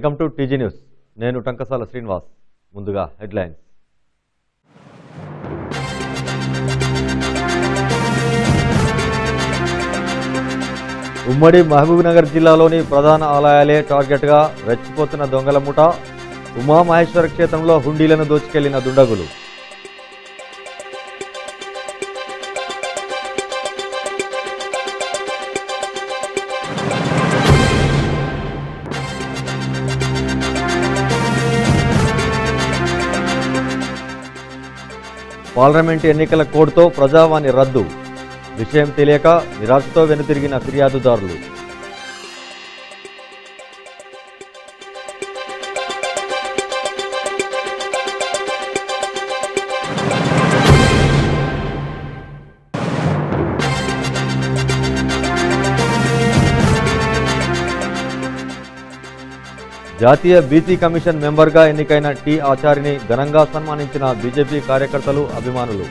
Welcome to TG news. నేను టంకసాల శ్రీనివాస్. ముందుగా headlines. ఉమ్మడి మహబూబ్నగర్ జిల్లాలోని ప్రధాన ఆలయాలే టార్గెట్గా రెచ్చిపోతున్న దొంగల ముఠ ఉమామహేశ్వర క్షేత్రంలో హుండీలను దోచుకెళ్ళిన దుండగులు. పార్లమెంట్ ఎన్నికల కోడ్తో ప్రజావాణి రద్దు. విషయం తెలియక నిరాశతో వెనుతిరిగిన ఫిర్యాదుదారులు. జాతీయ బీసీ కమిషన్ మెంబర్గా ఎన్నికైన టి ఆచారిని ఘనంగా సన్మానించిన బీజేపీ కార్యకర్తలు అభిమానులు.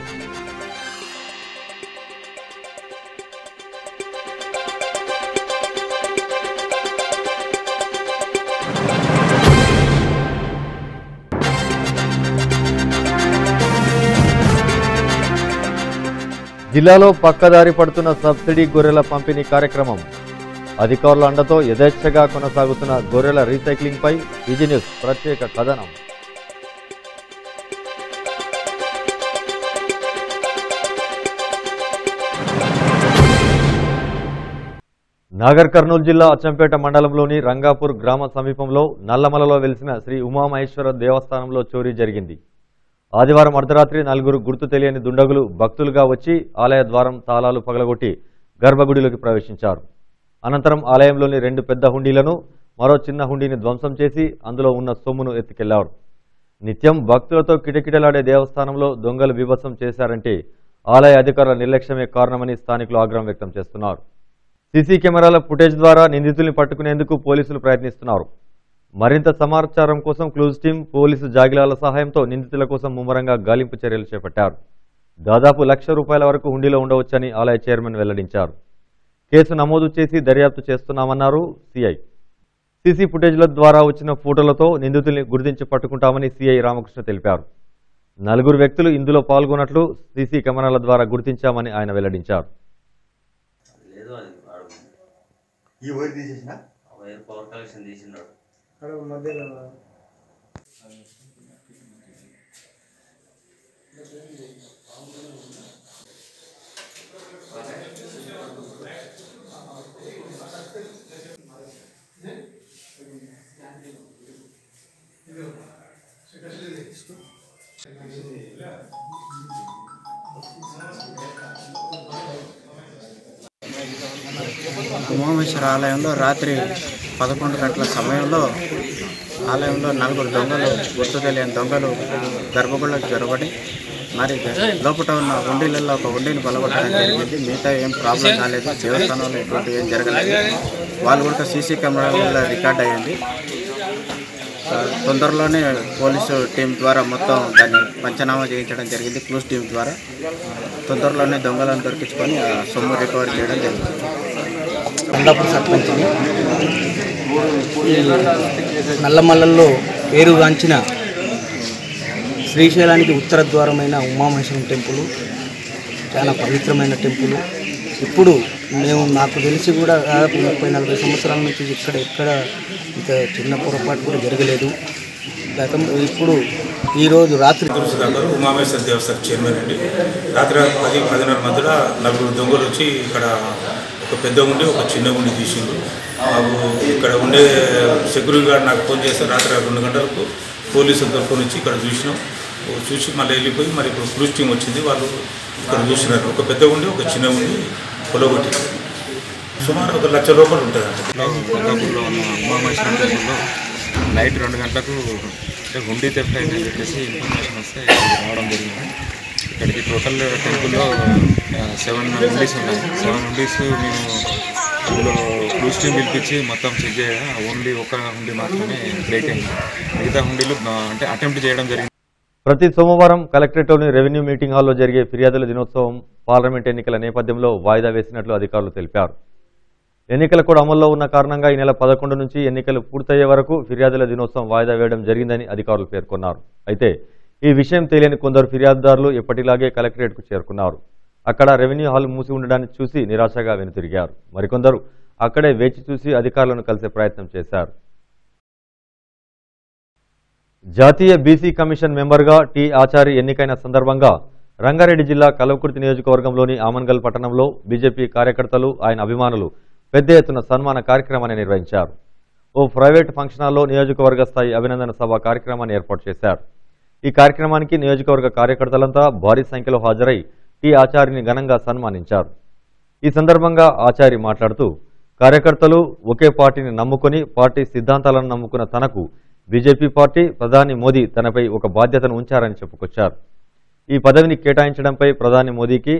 జిల్లాలో పక్కదారి పడుతున్న సబ్సిడీ గొర్రెల పంపిణీ కార్యక్రమం. అధికారుల అండతో యథేచ్ఛగా కొనసాగుతున్న గొర్రెల రీసైక్లింగ్ పై న్యూస్ ప్రత్యేక కథనం. నాగర్ కర్నూలు జిల్లా అచ్చంపేట మండలంలోని రంగాపూర్ గ్రామ సమీపంలో నల్లమలలో వెలిసిన శ్రీ ఉమామహేశ్వర దేవస్థానంలో చోరీ జరిగింది. ఆదివారం అర్ధరాత్రి నలుగురు గుర్తు తెలియని దుండగులు భక్తులుగా వచ్చి ఆలయ ద్వారం తాళాలు పగలగొట్టి గర్భగుడిలోకి ప్రవేశించారు. అనంతరం ఆలయంలోని రెండు పెద్ద హుండీలను మరో చిన్న హుండీని ధ్వంసం చేసి అందులో ఉన్న సొమ్మును ఎత్తుకెళ్ళారు. నిత్యం భక్తులతో కిటకిటలాడే దేవస్థానంలో దొంగలు బీభత్సం చేశారంటే ఆలయ అధికారుల నిర్లక్ష్యమే కారణమని స్థానికులు ఆగ్రహం వ్యక్తం చేస్తున్నారు. సీసీ కెమెరాల ఫుటేజ్ ద్వారా నిందితుల్ని పట్టుకునేందుకు పోలీసులు ప్రయత్నిస్తున్నారు. మరింత సమాచారం కోసం క్లూజ్ టీం పోలీసు జాగిలాల సహాయంతో నిందితుల కోసం ముమ్మరంగా గాలింపు చర్యలు చేపట్టారు. దాదాపు లక్ష రూపాయల వరకు హుండీలో ఉండవచ్చని ఆలయ చైర్మన్ వెల్లడించారు. కేసు నమోదు చేసి దర్యాప్తు చేస్తున్నామన్నారు సిఐ. సీసీ ఫుటేజ్ల ద్వారా వచ్చిన ఫోటోలతో నిందితుల్ని గుర్తించి పట్టుకుంటామని సిఐ రామకృష్ణ తెలిపారు. నలుగురు వ్యక్తులు ఇందులో పాల్గొన్నట్లు సీసీ కెమెరాల ద్వారా గుర్తించామని ఆయన వెల్లడించారు. లేదు అది వాడు ఈ వైర్ తీసేసిన వైర్ పవర్ కలెక్షన్ తీసినాడు అక్కడ మధ్యలో ఉమామేశ్వర ఆలయంలో రాత్రి పదకొండు గంటల సమయంలో ఆలయంలో నలుగురు దొంగలు గుర్తు తెలియని దొంగలు గర్భగుళ్ళకు జొరబడి మరి లోపల ఉన్న ఉండీలలో ఒక ఉండీని బలగొట్టడం జరిగింది. మిగతా ఏం ప్రాబ్లం కాలేదు. దేవస్థానంలో ఎటువంటి ఏం జరగలేదు. వాళ్ళు కూడా సీసీ కెమెరాలలో రికార్డ్ అయ్యింది తొందరలోనే పోలీసు టీం ద్వారా మొత్తం దాన్ని పంచనామా చేయించడం జరిగింది క్లూస్ టీం ద్వారా. తొందరలోనే దొంగలను దొరికించుకొని సొమ్ము రికవర్ చేయడం జరిగింది. కొండాపూర్ సర్పంచ్ని నల్లమల్లల్లో పేరుగాంచిన శ్రీశైలానికి ఉత్తర ద్వారమైన ఉమామహేశ్వరం టెంపుల్ చాలా పవిత్రమైన టెంపుల్. ఇప్పుడు మేము నాకు తెలిసి కూడా దాదాపు ముప్పై నలభై సంవత్సరాల నుంచి ఇక్కడ ఎక్కడ ఇంత చిన్న పొరపాటు కూడా జరగలేదు. గతం ఇప్పుడు ఈరోజు రాత్రి అందరూ ఉమామేశ్వర దేవస్థాన చైర్మన్ అండి. రాత్రి పది పదిన్నర మధ్యలో నలుగురు దొంగలు వచ్చి ఇక్కడ ఒక పెద్ద ఉండి ఒక చిన్న ఉండి తీసిండు మాకు ఇక్కడ ఉండే సెక్యూరిటీ గార్డ్ నాకు ఫోన్ చేస్తే రాత్రి రెండు గంటలకు పోలీసులు తరఫు నుంచి ఇక్కడ చూసినాం. చూసి మళ్ళీ వెళ్ళిపోయి మరి ఇప్పుడు క్రూజ్ టీం వచ్చింది. వాళ్ళు ఇక్కడ చూసినారు. ఒక పెద్ద ఉండి ఒక చిన్న ఉండి పొలగొట్టి సుమారు ఒక లక్ష రూపాయలు ఉంటుంది రంగాపూర్లో ఉన్న ఉమామేశ్వరం టెంపుల్లో నైట్ రెండు గంటలకు అంటే హుండీ తెఫ్ట్ అయిందని చెప్పేసి ఇన్ఫర్మేషన్ వస్తే రావడం జరిగింది. ఇక్కడికి టోటల్ టెంపుల్లో సెవెన్ హుండీస్ ఉన్నాయి. సెవెన్ హుండీస్ మేము అందులో క్లూస్ టీమ్ పిలిపించి మొత్తం చెక్ చేయగా ఓన్లీ ఒక హుండీ మాత్రమే బ్రేక్ అయింది. మిగతా హుండీలు అంటే అటెంప్ట్ చేయడం జరిగింది. ప్రతి సోమవారం కలెక్టరేట్లోని రెవెన్యూ మీటింగ్ హాల్లో జరిగే ఫిర్యాదుల దినోత్సవం పార్లమెంట్ ఎన్నికల నేపథ్యంలో వాయిదా వేసినట్లు అధికారులు తెలిపారు. ఎన్నికల కూడా అమల్లో ఉన్న కారణంగా ఈ నెల పదకొండు నుంచి ఎన్నికలు పూర్తయ్యే వరకు ఫిర్యాదుల దినోత్సవం వాయిదా వేయడం జరిగిందని అధికారులు పేర్కొన్నారు. అయితే ఈ విషయం తెలియని కొందరు ఫిర్యాదుదారులు ఎప్పటిలాగే కలెక్టరేట్కు చేరుకున్నారు. అక్కడ రెవెన్యూ హాల్ మూసి ఉండడాన్ని చూసి నిరాశగా వెనుతిరిగారు. మరికొందరు అక్కడే వేచి చూసి అధికారులను కలిసే ప్రయత్నం చేశారు. జాతీయ బీసీ కమిషన్ మెంబర్గా టి ఆచారి ఎన్నికైన సందర్భంగా రంగారెడ్డి జిల్లా కలవకుర్తి నియోజకవర్గంలోని ఆమన్గల్ పట్టణంలో బీజేపీ కార్యకర్తలు ఆయన అభిమానులు పెద్ద ఎత్తున సన్మాన కార్యక్రమాన్ని నిర్వహించారు. ఓ ప్రైవేట్ ఫంక్షన్ హాల్లో నియోజకవర్గ స్థాయి అభినందన సభ కార్యక్రమాన్ని ఏర్పాటు చేశారు. ఈ కార్యక్రమానికి నియోజకవర్గ కార్యకర్తలంతా భారీ సంఖ్యలో హాజరై టి ఆచారిని ఘనంగా సన్మానించారు. ఈ సందర్భంగా ఆచారి మాట్లాడుతూ కార్యకర్తలు ఒకే పార్టీని నమ్ముకొని పార్టీ సిద్ధాంతాలను నమ్ముకున్న తనకు బీజేపీ పార్టీ ప్రధాని మోదీ తనపై ఒక బాధ్యతను ఉంచారని చెప్పుకొచ్చారు. ఈ పదవిని కేటాయించడంపై ప్రధాని మోదీకి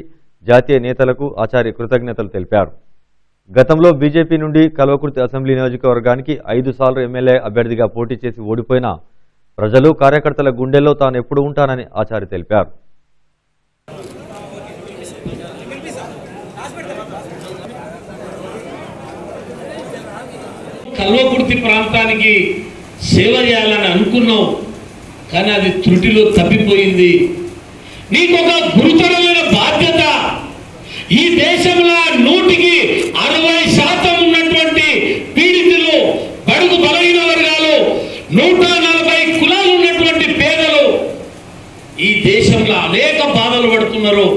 జాతీయ నేతలకు ఆచారి కృతజ్ఞతలు తెలిపారు. గతంలో బీజేపీ నుండి కల్వకుర్తి అసెంబ్లీ నియోజకవర్గానికి ఐదు సార్లు ఎమ్మెల్యే అభ్యర్థిగా పోటీ చేసి ఓడిపోయిన ప్రజలు కార్యకర్తల గుండెల్లో తాను ఎప్పుడు ఉంటానని ఆచారి తెలిపారు. కల్వకుర్తి ప్రాంతానికి సేవ చేయాలని అనుకున్నావు కానీ అది త్రుటిలో తప్పిపోయింది. నీకు ఒక గురుతరమైన బాధ్యత. ఈ దేశంలో నూటికి అరవై శాతం ఉన్నటువంటి పీడితులు బడుగు బలహీన వర్గాలు నూట నలభై కులాలు ఉన్నటువంటి పేదలు ఈ దేశంలో అనేక బాధలు పడుతున్నారు.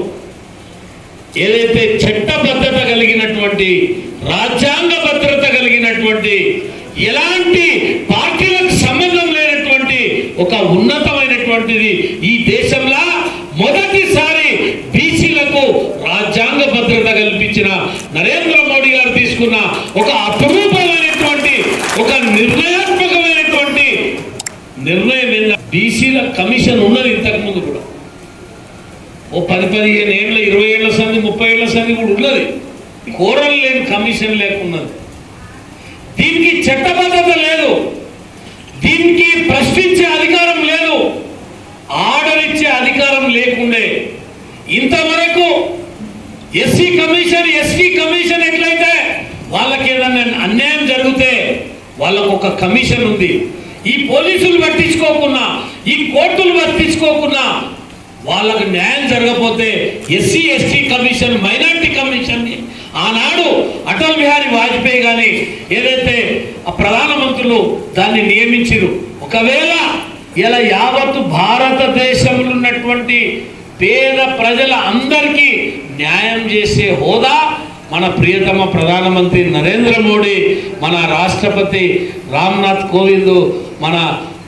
ఏదైతే చట్టబద్ధత కలిగినటువంటి రాజ్యాంగ భద్రత కలిగినటువంటి ఎలాంటి పార్టీ ఒక ఉన్నతమైనటువంటిది ఈ దేశంలో మొదటిసారి బీసీలకు రాజ్యాంగ భద్రత కల్పించిన నరేంద్ర మోడీ గారు తీసుకున్న ఒక అపురూపమైనటువంటి ఒక నిర్ణయాత్మకమైనటువంటి నిర్ణయం ఏంటంటే బీసీల కమిషన్ ఉన్నది ఇంతకుముందు కూడా. ఓ పది పదిహేను ఏళ్ళ ఇరవై ఏళ్ళ సంది ముప్పై ఏళ్ళ సంది కూడా ఉన్నది. కోరలు లేని కమిషన్ లేకున్నది. దీనికి చట్టబద్ధత లేదు. దీనికి ప్రశ్నించే అధికారం లేదు. ఆర్డర్ ఇచ్చే అధికారం లేకుండే. ఇంతవరకు ఎస్సీ కమిషన్ ఎస్టీ కమిషన్ ఎట్లయితే వాళ్ళకి ఏదన్నా అన్యాయం జరిగితే వాళ్ళకు ఒక కమిషన్ ఉంది. ఈ పోలీసులు పట్టించుకోకుండా ఈ కోర్టులు పట్టించుకోకుండా వాళ్ళకు న్యాయం జరగకపోతే ఎస్సీ ఎస్టీ కమిషన్ మైనార్టీ ఆనాడు అటల్ బిహారీ వాజ్పేయి కానీ ఏదైతే ఆ ప్రధానమంత్రులు దాన్ని నియమించారు ఒకవేళ ఇలా యావత్తు భారతదేశంలో ఉన్నటువంటి పేద ప్రజల అందరికీ న్యాయం చేసే హోదా మన ప్రియతమ ప్రధానమంత్రి నరేంద్ర మోడీ మన రాష్ట్రపతి రామ్నాథ్ కోవింద్ మన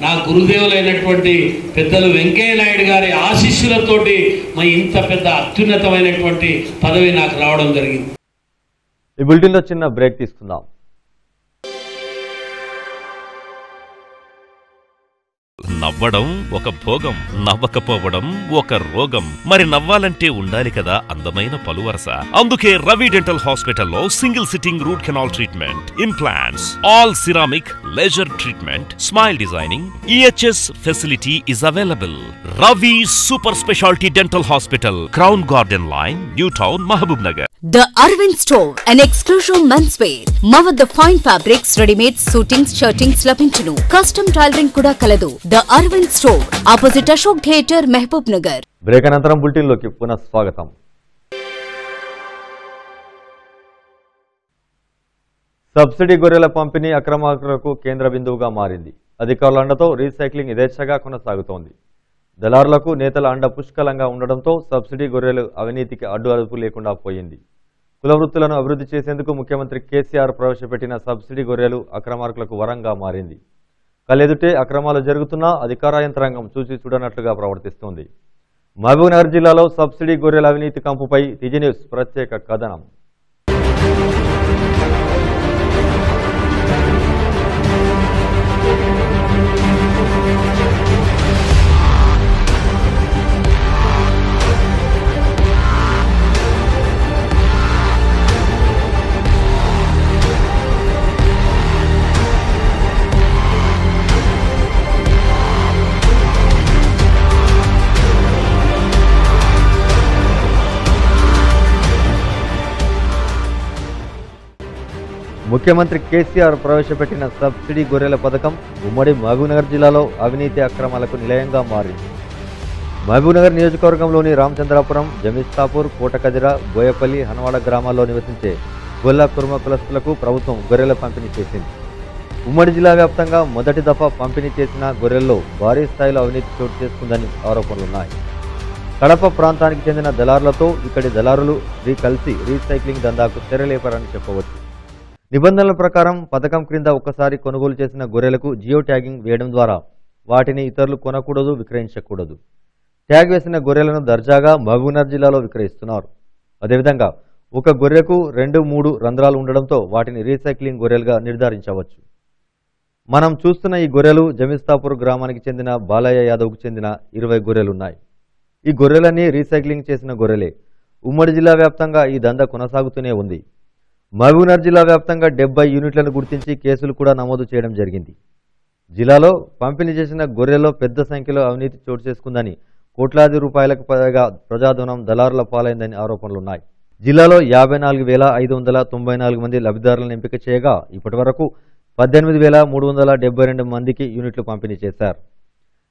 నా గురుదేవులైనటువంటి పెద్దలు వెంకయ్య నాయుడు గారి ఆశీస్సులతోటి మా ఇంత పెద్ద అత్యున్నతమైనటువంటి పదవి నాకు రావడం జరిగింది. ఈ బులెటిన్లో చిన్న బ్రేక్ తీసుకుందాం. నవ్వడం ఒక భోగం నవ్వకపోవడం ఒక రోగం. మరి నవ్వాలంటే ఉండాలి కదా అందమైన పలువరస. అందుకే రవి డెంటల్ హాస్పిటల్లో single sitting root canal treatment implants all ceramic laser treatment smile designing EHS facility is available. Ravi super speciality dental hospital crown garden line new town Mahbubnagar. The Arvind Store, an exclusive menswear. మా వద్ద fine fabrics readymade suitings shirtings లభించును. Custom tailoring కూడా కలదు. The Arvind store opposite Ashok theatre Mahbubnagar break అనంతరం బులెటిన్లోకి పునః స్వాగతం subsidy గొర్రెల పంపిణీ అక్రమార్కులకు కేంద్ర బిందువుగా మారింది అధికారుల అండతో రీసైక్లింగ్ యథేచ్ఛగా కొనసాగుతోంది దళారులకు నేతల అండ పుష్కలంగా ఉండడంతో సబ్సిడీ గొర్రెలు అవినీతికి అడ్డు అదుపు లేకుండా పోయింది కుల వృత్తులను అభివృద్ధి చేసేందుకు ముఖ్యమంత్రి కేసీఆర్ ప్రవేశపెట్టిన సబ్సిడీ గొర్రెలు అక్రమార్కులకు వరంగా మారింది కళ్ళెదుటే అక్రమాలు జరుగుతున్నా అధికార యంత్రాంగం చూసి చూడనట్లుగా ప్రవర్తిస్తోంది. మహబూబ్నగర్ జిల్లాలో సబ్సిడీ గొర్రెల అవినీతి కంపుపై టీజీ న్యూస్ ప్రత్యేక కథనం. ముఖ్యమంత్రి కేసీఆర్ ప్రవేశపెట్టిన సబ్సిడీ గొర్రెల పథకం ఉమ్మడి మహబూబ్నగర్ జిల్లాలో అవినీతి అక్రమాలకు నిలయంగా మారింది. మహబూబ్నగర్ నియోజకవర్గంలోని రామచంద్రాపురం జమిస్తాపూర్ కోటకదిర బోయపల్లి హనవాడ గ్రామాల్లో నివసించే గొల్ల కుర్మ కులస్తులకు ప్రభుత్వం గొర్రెల పంపిణీ చేసింది. ఉమ్మడి జిల్లా వ్యాప్తంగా మొదటి దఫా పంపిణీ చేసిన గొర్రెల్లో భారీ స్థాయిలో అవినీతి చోటు చేసుకుందని ఆరోపణలున్నాయి కడప ప్రాంతానికి చెందిన దళారులతో ఇక్కడి దళారులు రీ కలిసి రీసైక్లింగ్ దందాకు తెరలేపారని చెప్పవచ్చు. నిబంధనల ప్రకారం పథకం క్రింద ఒక్కసారి కొనుగోలు చేసిన గొర్రెలకు జియో ట్యాగింగ్ వేయడం ద్వారా వాటిని ఇతరులు కొనకూడదు విక్రయించకూడదు. ట్యాగ్ వేసిన గొర్రెలను దర్జాగా మహబూబ్నగర్ జిల్లాలో విక్రయిస్తున్నారు. అదేవిధంగా ఒక గొర్రెకు రెండు మూడు రంధ్రాలు ఉండడంతో వాటిని రీసైక్లింగ్ గొర్రెలుగా నిర్ధారించవచ్చు. మనం చూస్తున్న ఈ గొర్రెలు జమిస్తాపూర్ గ్రామానికి చెందిన బాలయ్య యాదవ్కు చెందిన ఇరవై గొర్రెలున్నాయి. ఈ గొర్రెలన్నీ రీసైక్లింగ్ చేసిన గొర్రెలే. ఉమ్మడి జిల్లా వ్యాప్తంగా ఈ దందా కొనసాగుతూనే ఉంది. మహబూబ్నగర్ జిల్లా వ్యాప్తంగా డెబ్బై యూనిట్లను గుర్తించి కేసులు కూడా నమోదు చేయడం జరిగింది. జిల్లాలో పంపిణీ చేసిన గొర్రెల్లో పెద్ద సంఖ్యలో అవినీతి చోటు చేసుకుందని కోట్లాది రూపాయలకు పైగా ప్రజాధనం దళారుల పాలైందని ఆరోపణలున్నాయి జిల్లాలో యాభై నాలుగు వేల ఐదు వందల తొంభై నాలుగు మంది లబ్ధిదారులను ఎంపిక చేయగా ఇప్పటి వరకు పద్దెనిమిది వేల మూడు వందల డెబ్బై రెండు మందికి యూనిట్లు పంపిణీ చేశారు.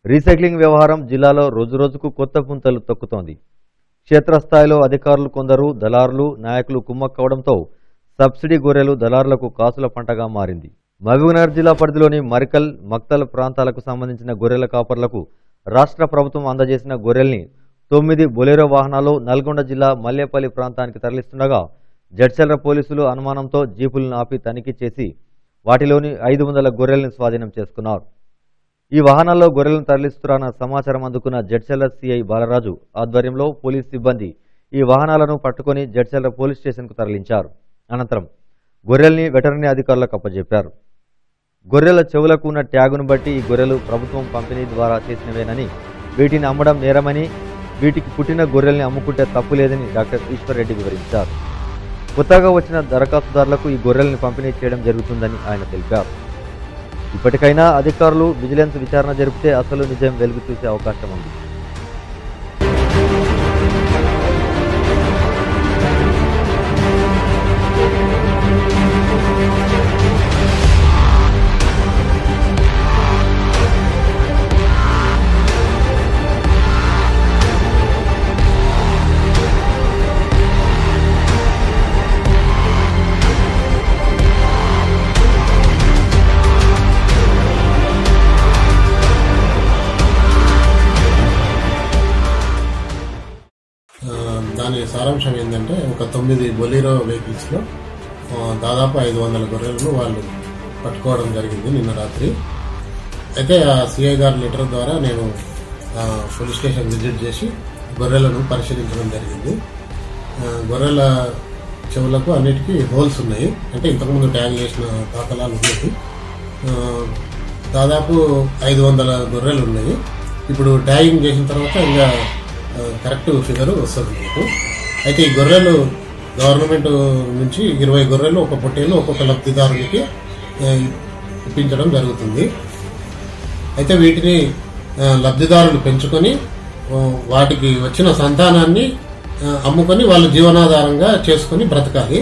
రీసైక్లింగ్ వ్యవహారం జిల్లాలో రోజురోజుకు కొత్త పుంతలు తొక్కుతోంది. క్షేత్రస్థాయిలో అధికారులు కొందరు దళారులు నాయకులు కుమ్మక్కవడంతో సబ్సిడీ గొర్రెలు దళారులకు కాసుల పంటగా మారింది. మహబూబ్నగర్ జిల్లా పరిధిలోని మరికల్ మక్తల్ ప్రాంతాలకు సంబంధించిన గొర్రెల కాపర్లకు రాష్ట్ర ప్రభుత్వం అందజేసిన గొర్రెల్ని తొమ్మిది బొలెరో వాహనాలు నల్గొండ జిల్లా మల్లేపల్లి ప్రాంతానికి తరలిస్తుండగా జడ్చల్ర పోలీసులు అనుమానంతో జీపులను ఆపి తనిఖీ చేసి వాటిలోని ఐదు వందల గొర్రెల్ని స్వాధీనం చేసుకున్నారు. ఈ వాహనాల్లో గొర్రెలను తరలిస్తున్న సమాచారం అందుకున్న జడ్చల్ల సిఐ బాలరాజు ఆధ్వర్యంలో పోలీస్ సిబ్బంది ఈ వాహనాలను పట్టుకొని జడ్చల్ల పోలీస్ స్టేషన్కు తరలించారు. అనంతరం గొర్రెల్ని వెటర్నరీ అధికారులకు అప్పజెప్పారు. గొర్రెల చెవులకు ఉన్న ట్యాగును బట్టి ఈ గొర్రెలు ప్రభుత్వం పంపిణీ ద్వారా చేసినవేనని వీటిని అమ్మడం నేరమని వీటికి పుట్టిన గొర్రెల్ని అమ్ముకుంటే తప్పు లేదని డాక్టర్ ఈశ్వర్ రెడ్డి వివరించారు. కొత్తగా వచ్చిన దరఖాస్తుదారులకు ఈ గొర్రెల్ని పంపిణీ చేయడం జరుగుతుందని ఆయన తెలిపారు. ఇప్పటికైనా అధికారులు విజిలెన్స్ విచారణ జరిపితే అసలు నిజం వెలుగు చూసే అవకాశం ఉంది. సారాంశం ఏంటంటే ఒక తొమ్మిది బొలీరో వెహికల్స్లో దాదాపు ఐదు వందల గొర్రెలను వాళ్ళు పట్టుకోవడం జరిగింది నిన్న రాత్రి. అయితే ఆ సిఐ గారి లెటర్ ద్వారా నేను పోలీస్ స్టేషన్ విజిట్ చేసి గొర్రెలను పరిశీలించడం జరిగింది. గొర్రెల చెవులకు అన్నిటికీ హోల్స్ ఉన్నాయి. అంటే ఇంతకుముందు ట్యాగ్ చేసిన దాఖలాలు ఉన్నాయి. దాదాపు ఐదు వందల గొర్రెలు ఉన్నాయి. ఇప్పుడు ట్యాగింగ్ చేసిన తర్వాత ఇంకా కరెక్ట్ ఫిగర్ వస్తుంది మీకు. అయితే ఈ గొర్రెలు గవర్నమెంట్ నుంచి ఇరవై గొర్రెలు ఒక పొట్టేలు ఒక్కొక్క లబ్ధిదారునికి ఇప్పించడం జరుగుతుంది. అయితే వీటిని లబ్ధిదారులు పెంచుకొని వాటికి వచ్చిన సంతానాన్ని అమ్ముకొని వాళ్ళు జీవనాధారంగా చేసుకొని బ్రతకాలి.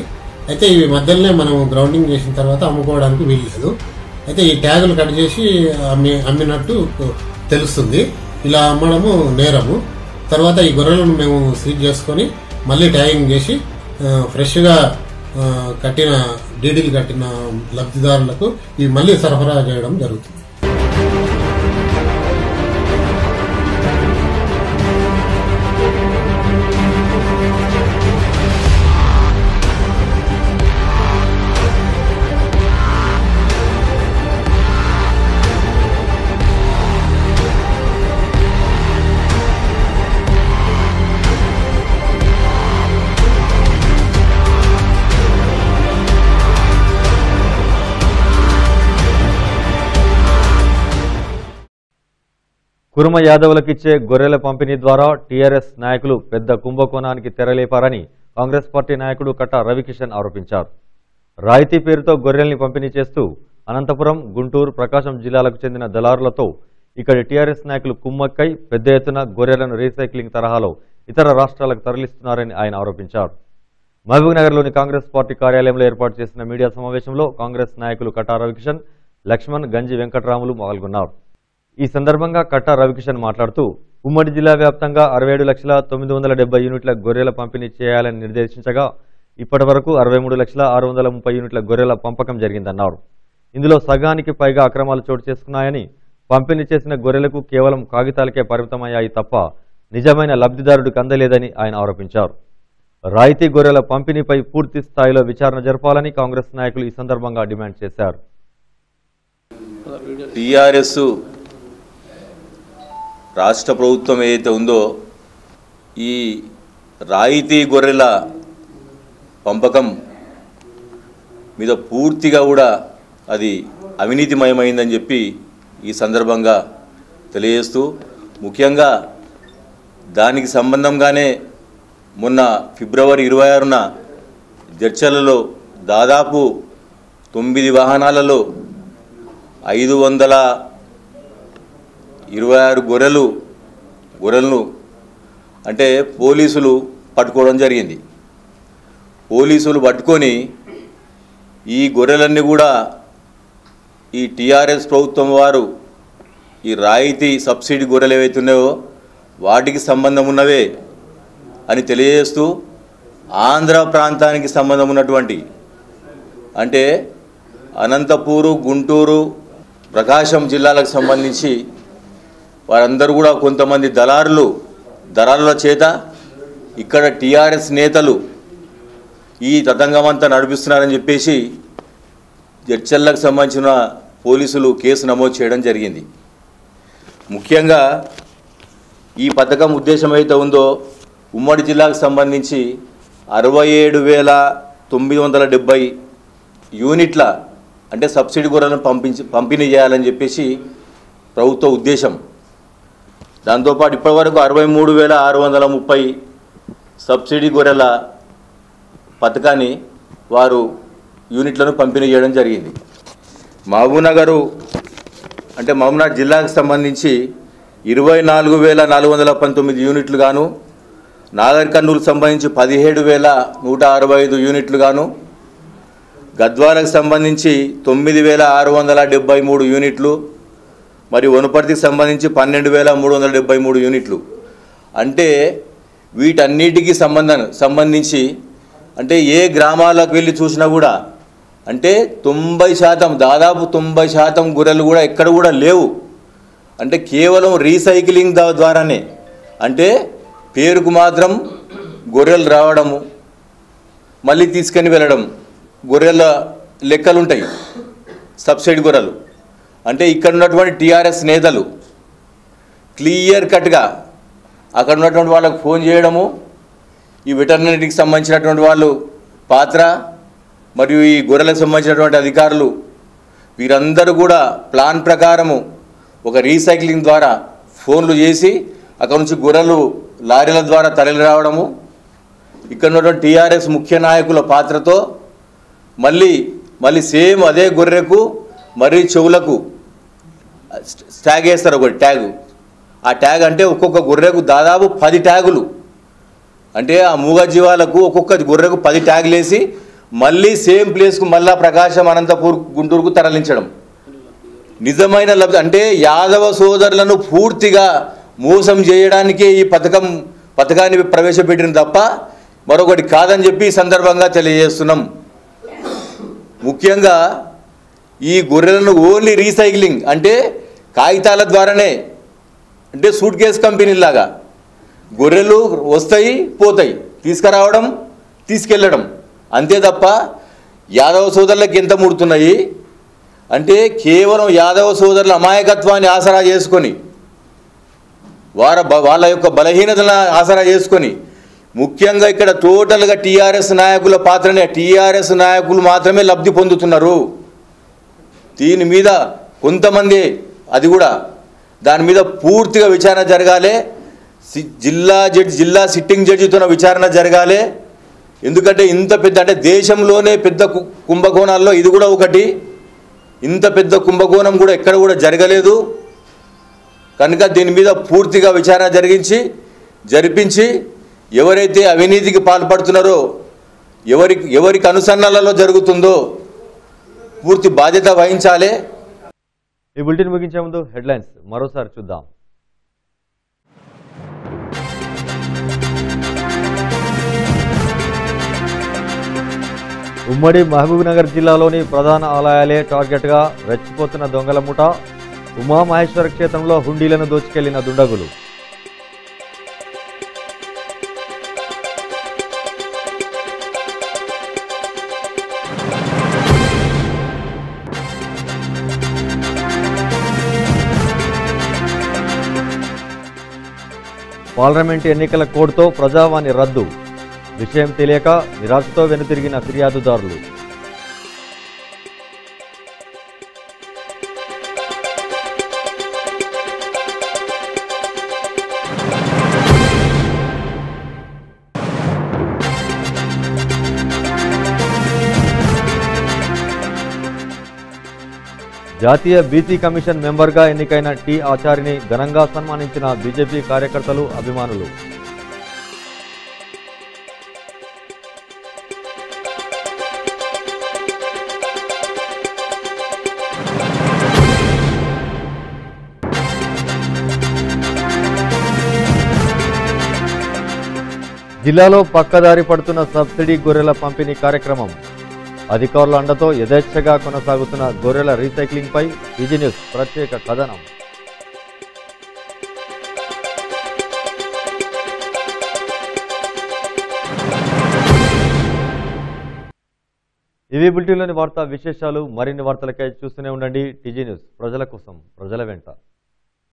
అయితే ఈ మధ్యలోనే మనం గ్రౌండింగ్ చేసిన తర్వాత అమ్ముకోవడానికి వీల్లేదు. అయితే ఈ ట్యాగులు కట్ చేసి అమ్మి అమ్మినట్టు తెలుస్తుంది. ఇలా అమ్మడము నేరము. తర్వాత ఈ గొర్రెలను మేము సీజ్ చేసుకొని మళ్ళీ ట్యాగింగ్ చేసి ఫ్రెష్గా కట్టిన డీడీలు కట్టిన లబ్ధిదారులకు ఈ మళ్ళీ సరఫరా చేయడం జరుగుతుంది. కురుమ యాదవులకిచ్చే గొర్రెల పంపిణీ ద్వారా టీఆర్ఎస్ నాయకులు పెద్ద కుంభకోణానికి తెరలేపారని కాంగ్రెస్ పార్టీ నాయకుడు కట్ట రవికిషన్ ఆరోపించారు. రాయితీ పేరుతో గొర్రెల్ని పంపిణీ చేస్తూ అనంతపురం గుంటూరు ప్రకాశం జిల్లాలకు చెందిన దళారులతో ఇక్కడి టీఆర్ఎస్ నాయకులు కుమ్మక్కై పెద్ద ఎత్తున గొర్రెలను రీసైక్లింగ్ తరహాలో ఇతర రాష్ట్రాలకు తరలిస్తున్నారని ఆయన ఆరోపించారు. మహబూబ్నగర్లోని కాంగ్రెస్ పార్టీ కార్యాలయంలో ఏర్పాటు చేసిన మీడియా సమావేశంలో కాంగ్రెస్ నాయకులు కట్టా రవికిషన్ లక్ష్మణ్ గంజి వెంకటరాములు పాల్గొన్నారు. ఈ సందర్భంగా కట్టా రవికిషన్ మాట్లాడుతూ ఉమ్మడి జిల్లా వ్యాప్తంగా అరవై లక్షల తొమ్మిది వందల డెబ్బై యూనిట్ల గొర్రెల పంపిణీ చేయాలని నిర్దేశించగా ఇప్పటి వరకు అరవై మూడు లక్షల ఆరు వందల ముప్పై యూనిట్ల గొర్రెల పంపకం జరిగిందన్నారు. ఇందులో సగానికి పైగా అక్రమాలు చోటు చేసుకున్నాయని పంపిణీ చేసిన గొర్రెలకు కేవలం కాగితాలకే పరిమితమయ్యాయి తప్ప నిజమైన లబ్ధిదారుడికి అందలేదని ఆయన ఆరోపించారు. రాయితీ గొర్రెల పంపిణీపై పూర్తి స్థాయిలో విచారణ జరపాలని కాంగ్రెస్ నాయకులు ఈ సందర్భంగా డిమాండ్ చేశారు. టీఆర్ఎస్ రాష్ట్ర ప్రభుత్వం ఏదైతే ఉందో ఈ రాయితీ గొర్రెల పంపకం మీద పూర్తిగా కూడా అది అవినీతిమయమైందని చెప్పి ఈ సందర్భంగా తెలియజేస్తూ ముఖ్యంగా దానికి సంబంధంగానే మొన్న ఫిబ్రవరి ఇరవై ఆరున జడ్చలలో దాదాపు తొమ్మిది వాహనాలలో ఐదు వందల ఇరవై ఆరు గొర్రెలు గొర్రెలను అంటే పోలీసులు పట్టుకోవడం జరిగింది. పోలీసులు పట్టుకొని ఈ గొర్రెలన్నీ కూడా ఈ టీఆర్ఎస్ ప్రభుత్వం వారు ఈ రాయితీ సబ్సిడీ గొర్రెలు ఏవైతే ఉన్నాయో వాటికి సంబంధం ఉన్నవే అని తెలియజేస్తూ ఆంధ్ర ప్రాంతానికి సంబంధం ఉన్నటువంటి అంటే అనంతపూరు గుంటూరు ప్రకాశం జిల్లాలకు సంబంధించి వారందరూ కూడా కొంతమంది దళారులు దళారుల చేత ఇక్కడ టీఆర్ఎస్ నేతలు ఈ తతంగమంతా నడిపిస్తున్నారని చెప్పేసి జడ్చల్లకు సంబంధించిన పోలీసులు కేసు నమోదు చేయడం జరిగింది. ముఖ్యంగా ఈ పథకం ఉద్దేశం అయితే ఉందో ఉమ్మడి జిల్లాకు సంబంధించి అరవై ఏడు వేల తొమ్మిది వందల డెబ్బై యూనిట్ల అంటే సబ్సిడీ గొర్రెలను పంపించి పంపిణీ చేయాలని చెప్పేసి ప్రభుత్వ ఉద్దేశం. దాంతోపాటు ఇప్పటివరకు అరవై మూడు వేల ఆరు వందల ముప్పై సబ్సిడీ గొర్రెల పథకాన్ని వారు యూనిట్లను పంపిణీ చేయడం జరిగింది. మహబూబ్నగరు అంటే మహబూబ్నగర్ జిల్లాకు సంబంధించి ఇరవై నాలుగు వేల నాలుగు వందల పంతొమ్మిది యూనిట్లు గాను నాగర్ కర్నూలుకు సంబంధించి పదిహేడు వేల నూట అరవై ఐదు యూనిట్లు గాను గద్వాలకు సంబంధించి తొమ్మిది వేల ఆరు వందల డెబ్బై మూడు యూనిట్లు మరి వనపర్తికి సంబంధించి పన్నెండు వేల మూడు వందల డెబ్బై మూడు యూనిట్లు. అంటే వీటన్నిటికీ సంబంధం సంబంధించి అంటే ఏ గ్రామాలకు వెళ్ళి చూసినా కూడా అంటే తొంభై శాతం దాదాపు తొంభై శాతం గొర్రెలు కూడా ఎక్కడ కూడా లేవు. అంటే కేవలం రీసైక్లింగ్ ద్వారానే. అంటే పేరుకు మాత్రం గొర్రెలు రావడము మళ్ళీ తీసుకొని వెళ్ళడం గొర్రెల లెక్కలు ఉంటాయి సబ్సిడీ గొర్రెలు. అంటే ఇక్కడ ఉన్నటువంటి టీఆర్ఎస్ నేతలు క్లియర్ కట్గా అక్కడ ఉన్నటువంటి వాళ్ళకు ఫోన్ చేయడము ఈ వెటర్నరీకి సంబంధించినటువంటి వాళ్ళు పాత్ర మరియు ఈ గొర్రెలకు సంబంధించినటువంటి అధికారులు వీరందరూ కూడా ప్లాన్ ప్రకారము ఒక రీసైక్లింగ్ ద్వారా ఫోన్లు చేసి అక్కడ నుంచి గొర్రెలు లారీల ద్వారా తరలి రావడము ఇక్కడ ఉన్నటువంటి టీఆర్ఎస్ ముఖ్య నాయకుల పాత్రతో మళ్ళీ మళ్ళీ సేమ్ అదే గొర్రెకు మరీ చెవులకు ట్యాగ్ వేస్తారు ఒకటి ట్యాగ్. ఆ ట్యాగ్ అంటే ఒక్కొక్క గొర్రెకు దాదాపు పది ట్యాగులు. అంటే ఆ మూగ జీవాలకు ఒక్కొక్క గొర్రెకు పది ట్యాగులు వేసి మళ్ళీ సేమ్ ప్లేస్కు మళ్ళా ప్రకాశం అనంతపూర్ గుంటూరుకు తరలించడం. నిజమైన లబ్ధి అంటే యాదవ సోదరులను పూర్తిగా మోసం చేయడానికే ఈ పథకం పథకాన్ని ప్రవేశపెట్టిన తప్ప మరొకటి కాదని చెప్పి ఈ సందర్భంగా తెలియజేస్తున్నాం. ముఖ్యంగా ఈ గొర్రెలను ఓన్లీ రీసైక్లింగ్ అంటే కాగితాల ద్వారానే అంటే సూట్ కేసు కంపెనీలాగా గొర్రెలు వస్తాయి పోతాయి. తీసుకురావడం తీసుకెళ్ళడం. అంతే తప్ప యాదవ సోదరులకు ఎంత ముడుతున్నాయి? అంటే కేవలం యాదవ సోదరుల అమాయకత్వాన్ని ఆసరా చేసుకొని వార వాళ్ళ యొక్క బలహీనతను ఆసరా చేసుకొని ముఖ్యంగా ఇక్కడ టోటల్గా టీఆర్ఎస్ నాయకుల పాత్రనే టీఆర్ఎస్ నాయకులు మాత్రమే లబ్ధి పొందుతున్నారు. దీని మీద కొంతమంది అది కూడా దాని మీద పూర్తిగా విచారణ జరగాలి. జిల్లా జడ్జి జిల్లా సిట్టింగ్ జడ్జితో విచారణ జరగాలి. ఎందుకంటే ఇంత పెద్ద అంటే దేశంలోనే పెద్ద కు- కుంభకోణాల్లో ఇది కూడా ఒకటి. ఇంత పెద్ద కుంభకోణం కూడా ఎక్కడ కూడా జరగలేదు. కనుక దీని మీద పూర్తిగా విచారణ జరిగించి జరిపించి ఎవరైతే అవినీతికి పాల్పడుతున్నారో ఎవరి ఎవరికి అనుసరణలలో జరుగుతుందో పూర్తి బాధ్యత వహించాలి. ఈ బులెటిన్ ముగించే ముందు హెడ్లైన్స్ మరోసారి చూద్దాం. ఉమ్మడి మహబూబ్నగర్ జిల్లాలోని ప్రధాన ఆలయాలే టార్గెట్గా రెచ్చిపోతున్న దొంగల ముఠ ఉమామహేశ్వర క్షేత్రంలో హుండీలను దోచుకెళ్ళిన దుండగులు. పార్లమెంట్ ఎన్నికల కోడ్తో ప్రజావాణి రద్దు. విషయం తెలియక నిరాశతో వెనుతిరిగిన ఫిర్యాదుదారులు. జాతీయ బీసీ కమిషన్ మెంబర్గా ఎన్నికైన టి ఆచారిని ఘనంగా సన్మానించిన బీజేపీ కార్యకర్తలు అభిమానులు. జిల్లాలో పక్కదారి పడుతున్న సబ్సిడీ గొర్రెల పంపిణీ కార్యక్రమం. అధికారుల అండతో యథేచ్ఛగా కొనసాగుతున్న గొర్రెల రీసైక్లింగ్పై ఈజీ న్యూస్ ప్రత్యేక కథనం. ఇవి బులెటిన్లోని వార్తా విశేషాలు మరిన్ని వార్తలకై చూస్తూనే ఉండండి. టీజీ న్యూస్ ప్రజల కోసం ప్రజల వెంట.